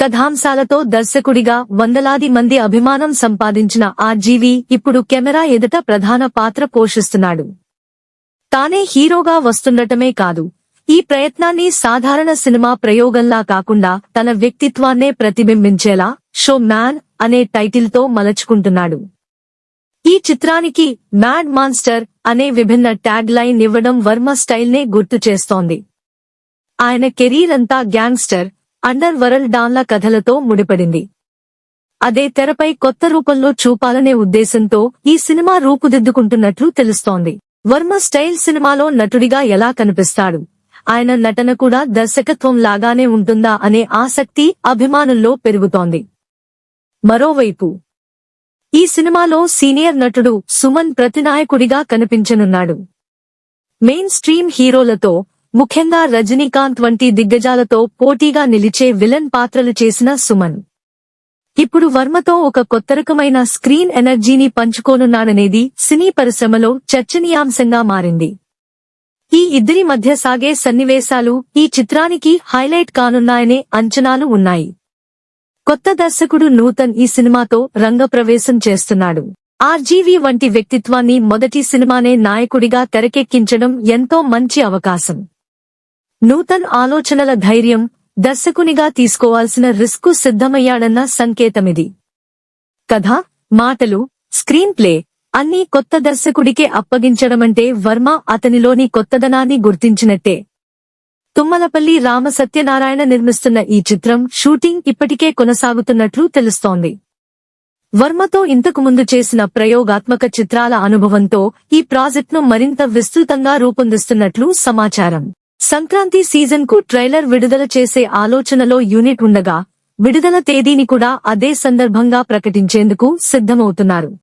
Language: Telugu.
కథాంశాలతో దర్శకుడిగా వందలాది మంది అభిమానం సంపాదించిన ఆ జీవి ఇప్పుడు కెమెరా ఎదుట ప్రధాన పాత్ర పోషిస్తున్నాడు. తానే హీరోగా వస్తుండటమే కాదు ఈ ప్రయత్నాన్ని సాధారణ సినిమా ప్రయోగంలా కాకుండా తన వ్యక్తిత్వాన్నే ప్రతిబింబించేలా షో మ్యాన్ అనే టైటిల్తో మలచుకుంటున్నాడు. ఈ చిత్రానికి మ్యాడ్ మాన్స్టర్ అనే విభిన్న ట్యాగ్ లైన్ ఇవ్వడం వర్మ స్టైల్నే గుర్తు చేస్తోంది. ఆయన కెరీర్ అంతా గ్యాంగ్స్టర్ అండర్ వరల్డ్ డాన్ల కథలతో ముడిపడింది. అదే తెరపై కొత్త రూపంలో చూపాలనే ఉద్దేశంతో ఈ సినిమా రూపుదిద్దుకుంటున్నట్లు తెలుస్తోంది. వర్మ స్టైల్ సినిమాలో నటుడిగా ఎలా కనిపిస్తాడు? ఆయన నటన కూడా దర్శకత్వం లాగానే ఉంటుందా అనే ఆసక్తి అభిమానుల్లో పెరుగుతోంది. మరోవైపు ఈ సినిమాలో సీనియర్ నటుడు సుమన్ ప్రతినాయకుడిగా కనిపించనున్నాడు. మెయిన్ స్ట్రీమ్ హీరోలతో ముఖ్యంగా రజనీకాంత్ వంటి దిగ్గజాలతో పోటీగా నిలిచే విలన్ పాత్రలు చేసిన సుమన్. ఇప్పుడు వర్మతో ఒక కొత్త రకమైన స్క్రీన్ ఎనర్జీని పంచుకోనున్నాడనేది సినీ పరిశ్రమలో చర్చనీయాంశంగా మారింది. ఈ ఇద్దరి మధ్య సాగే సన్నివేశాలు ఈ చిత్రానికి హైలైట్ కానున్నాయనే అంచనాలు ఉన్నాయి. కొత్త దర్శకుడు నూతన్ ఈ సినిమాతో రంగప్రవేశం చేస్తున్నాడు. ఆర్జీవి వంటి వ్యక్తిత్వాన్ని మొదటి సినిమానే నాయకుడిగా తెరకెక్కించడం ఎంతో మంచి అవకాశం. నూతన్ ఆలోచనల ధైర్యం దర్శకునిగా తీసుకోవాల్సిన రిస్కు సిద్ధమయ్యాడన్న సంకేతమిది. కథ మాటలు స్క్రీన్ ప్లే అన్నీ కొత్త దర్శకుడికే అప్పగించడమంటే వర్మ అతనిలోని కొత్తదనాన్ని గుర్తించినట్టే. తుమ్మలపల్లి రామ సత్యనారాయణ నిర్మిస్తున్న ఈ చిత్రం షూటింగ్ ఇప్పటికే కొనసాగుతున్నట్లు తెలుస్తోంది. వర్మతో ఇంతకు ముందు చేసిన ప్రయోగాత్మక చిత్రాల అనుభవంతో ఈ ప్రాజెక్టును మరింత విస్తృతంగా రూపొందిస్తున్నట్లు సమాచారం. సంక్రాంతి సీజన్కు ట్రైలర్ విడుదల చేసే ఆలోచనలో యూనిట్ ఉండగా విడుదల తేదీని కూడా అదే సందర్భంగా ప్రకటించేందుకు సిద్ధమవుతున్నారు.